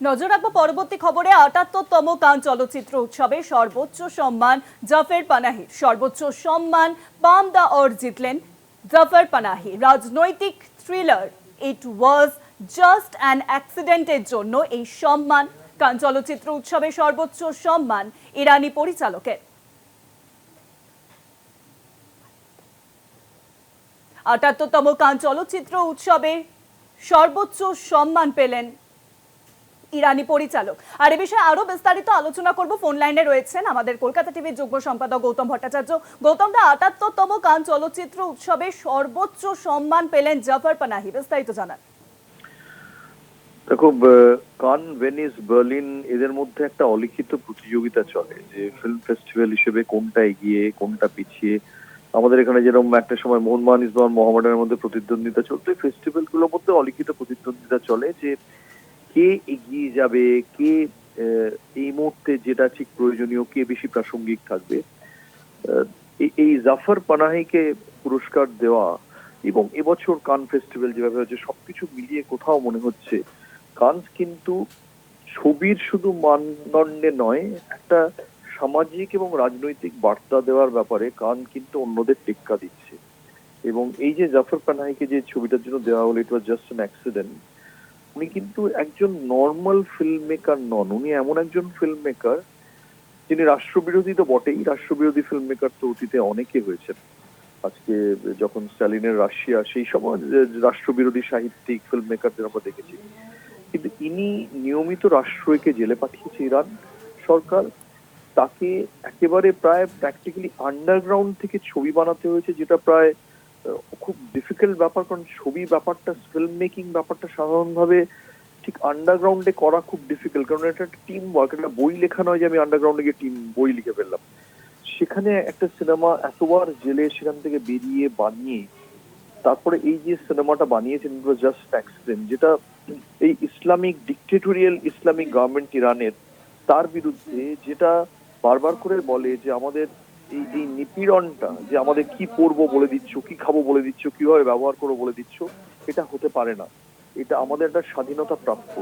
নজর রাখব পরবর্তী খবরে আটাত্তরতম কান চলচ্চিত্র উৎসবে সর্বোচ্চ সম্মান জাফর পানাহির সর্বোচ্চ সম্মান পাম দা অর জিতলেন জাফর পানাহি। রাজনৈতিক thriller it was just an অ্যাক্সিডেন্টের জন্য এই সম্মান কান চলচ্চিত্র উৎসবে সর্বোচ্চ সম্মান ইরানি পরিচালকের। আটাত্তরতম কান চলচ্চিত্র উৎসবে সর্বোচ্চ সম্মান পেলেন ইরানি পরিচালক। আর এ বিষয়ে আরও বিস্তারিত আলোচনা করব ফোন লাইনে রয়েছেন আমাদের কলকাতা টিভির যুগ্ম সম্পাদক গৌতম ভট্টাচার্য। গৌতম দা, আটাত্তরতম কান চলচ্চিত্র উৎসবে সর্বোচ্চ সম্মান পেলেন জাফর পানাহি। বিস্তারিত জানান। দেখো কান ভেনিস, বার্লিন, এদের মধ্যে একটা অলিখিত প্রতিযোগিতা চলে যে ফিল্ম ফেস্টিভ্যাল হিসেবে কোনটা এগিয়ে, কোনটা পিছিয়ে। আমাদের এখানে যেরকম একটা সময় মোহনবাগান ইসবান মোহামেডানের মধ্যে প্রতিদ্বন্দ্বিতা চলতো ফেস্টিভ্যালগুলোর মধ্যে অলিখিত প্রতিদ্বন্দ্বিতা চলে যে কে এগিয়ে যাবে, কে এই মুহূর্তে যেটা ঠিক প্রয়োজনীয়, কে বেশি প্রাসঙ্গিক থাকবে? এই- জাফর পানাহিকে পুরস্কার দেওয়া এবং এবছর কান ফেস্টিভ্যাল যেভাবে হচ্ছে সবকিছু মিলিয়ে কোথাও মনে হচ্ছে, কানস কিন্তু ছবির শুধু মানদণ্ডে নয়, একটা সামাজিক এবং রাজনৈতিক বার্তা দেওয়ার ব্যাপারে কান কিন্তু অন্যদের টেক্কা দিচ্ছে। এবং এই যে জাফর পানাহিকে যে ছবিটার জন্য দেওয়া হলো it was just an accident উনি কিন্তু একজন নর্মাল ফিল্ম মেকার নন। উনি এমন একজন ফিল্ম মেকার যিনি রাষ্ট্রবিরোধী তো বটেই। রাষ্ট্রবিরোধী ফিল্ম মেকার তো অতীতে অনেকে হয়েছেন। আজকে যখন স্ট্যালিনের রাশিয়া, সেই সময় রাষ্ট্রবিরোধী সাহিত্যিক ফিল্ম মেকারদের আমরা দেখেছি। কিন্তু ইনি নিয়মিত রাষ্ট্রকে জেলে পাঠিয়েছে ইরান সরকার। তাকে একেবারে প্রায় প্র্যাকটিক্যালি আন্ডারগ্রাউন্ড থেকে ছবি বানাতে হয়েছে, যেটা প্রায় খুব ডিফিকাল্ট ব্যাপার, কারণ ছবি ব্যাপারটা ফিল্ম মেকিং ব্যাপারটা সাধারণভাবে ঠিক আন্ডারগ্রাউন্ডে করা খুব ডিফিকাল্ট কারণ এটা একটা টিম ওয়ার্ক একটা বই লেখা নয় যে আমি আন্ডারগ্রাউন্ডে গিয়ে টিম বই লিখে ফেললাম। সেখানে একটা সিনেমা এতবার জেলে সেখান থেকে বেরিয়ে বানিয়ে, তারপরে এই যে সিনেমাটা বানিয়েছেন জাস্ট অ্যাক্সিডেন্ট যেটা এই ইসলামিক ডিকটেটোরিয়াল ইসলামিক গভর্নমেন্ট ইরানের, তার বিরুদ্ধে যেটা বারবার করে বলে যে আমাদের এই এই নিপীড়নটা যে আমাদের কি পরবো বলে দিচ্ছ, কি খাব বলে দিচ্ছ, কীভাবে ব্যবহার করব বলে দিচ্ছ, এটা হতে পারে না। এটা আমাদের একটা স্বাধীনতা প্রাপ্য।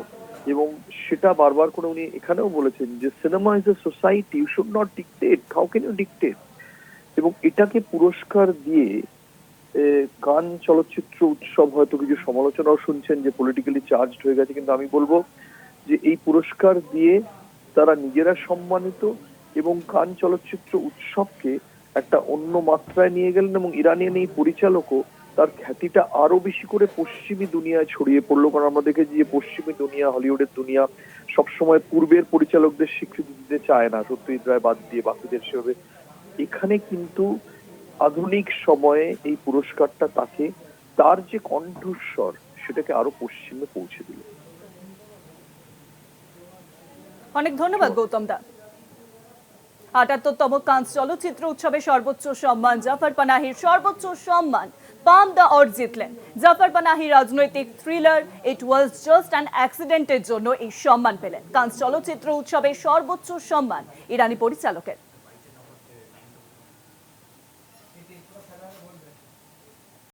এবং সেটা বারবার করে উনি এখানেও বলেছেন যে cinema is a society you should not dictate how can you এবং এটাকে পুরস্কার দিয়ে কান চলচ্চিত্র উৎসব হয়তো কিছু সমালোচনাও শুনছেন যে পলিটিক্যালি চার্জড হয়ে গেছে, কিন্তু আমি বলব যে, এই পুরস্কার দিয়ে তারা নিজেরা সম্মানিত এবং কান চলচ্চিত্র উৎসবকে একটা অন্য মাত্রায় নিয়ে গেলেন এবং ইরানিয়ান এই পরিচালকও তার খ্যাতিটা আরও বেশি করে পশ্চিমী দুনিয়ায় ছড়িয়ে পড়ল। কারণ আমরা দেখেছি যে পশ্চিমী দুনিয়া, হলিউডের দুনিয়া সবসময় পূর্বের পরিচালকদের স্বীকৃতি দিতে চায় না। সত্যজিৎ রায় বাদ দিয়ে বাকিদের সেভাবে। এখানে কিন্তু আধুনিক সময়ে এই পুরস্কারটা তাকে তার যে কণ্ঠস্বর, সেটাকে আরও পশ্চিমে পৌঁছে দিল। অনেক ধন্যবাদ, গৌতম দা। আটাত্তরতম কান চলচ্চিত্র উৎসবে সর্বোচ্চ সম্মান জাফর পানাহির সর্বোচ্চ সম্মান পাম দ্য অর জিতলেন। জাফর পানাহি রাজনৈতিক thriller it was just an অ্যাক্সিডেন্টের জন্য এই সম্মান পেলেন। কান চলচ্চিত্র উৎসবে সর্বোচ্চ সম্মান, ইরানি পরিচালকের।